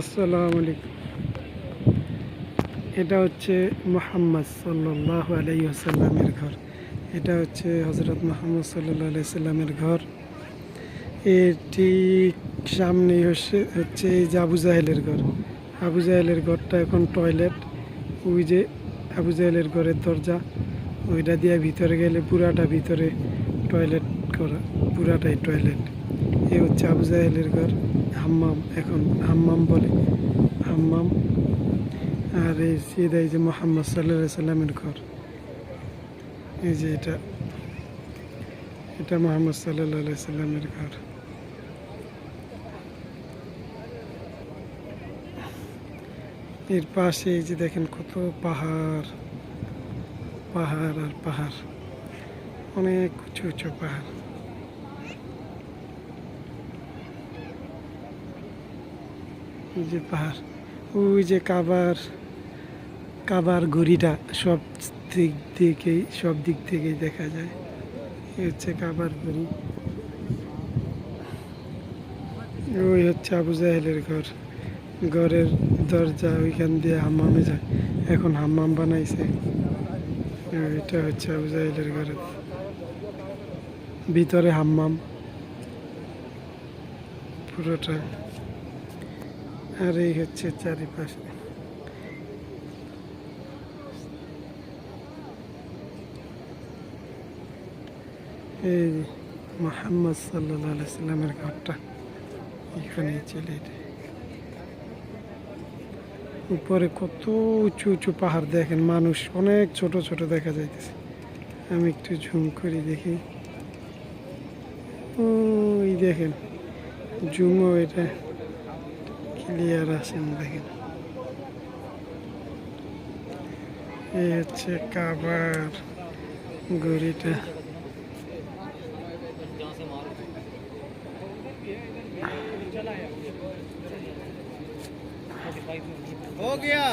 আসসালামু আলাইকুম। এটা হচ্ছে মোহাম্মদ সাল্লাহ আলাইসাল্লামের ঘর। এটা হচ্ছে হজরত মোহাম্মদ সাল্লাহ আলাইসাল্লামের ঘর। এটি সামনেই হচ্ছে হচ্ছে এই যে আবু জাহেলের ঘর। আবু জাহেলের ঘরটা এখন টয়লেট। ওই যে আবু জাহেলের ঘরের দরজা। ওইটা দিয়ে ভিতরে গেলে পুরাটা ভিতরে টয়লেট করা, পুরাটাই টয়লেট। এ হচ্ছে আবু জাহেলের ঘর, হাম্মাম, এখন হাম্মাম বলে। হাম্মাম, আর এই সিদা এই যে মোহাম্মদ সাল্লাহ সাল্লামের ঘর। এই যে এটা এটা মোহাম্মদ সাল্লাহ সাল্লামের ঘর। এর পাশে এই যে দেখেন কত পাহাড় পাহাড় আর পাহাড়। অনেক উঁচু উঁচু পাহাড়। এই যে পাহাড়, ওই যে কাবার কাবার ঘড়িটা সব দিক থেকেই, সব দিক থেকেই দেখা যায়। এই হচ্ছে কাবার ঘড়ি ওই হচ্ছে আবু জাহেলের ঘর। ঘরের দরজা ওইখান দিয়ে হাম্মামে যায়। এখন হাম্মাম বানাইছে। এটা হচ্ছে আবু জাহেলের ঘরের ভিতরে হাম্মাম। পুরোটা। আর এই হচ্ছে চারিপাশে। এই মোহাম্মদ সাল্লামের ঘরটা এখানে চলে উপরে কত উঁচু উঁচু পাহাড় দেখেন, মানুষ অনেক ছোট ছোট দেখা যাইতেছে। আমি একটু ঝুম করি দেখি। ওই দেখেন, জুমও এটা। ক্লিয়ার আছেন দেখেন এই হচ্ছে কাবার ঘড়িটা हो गया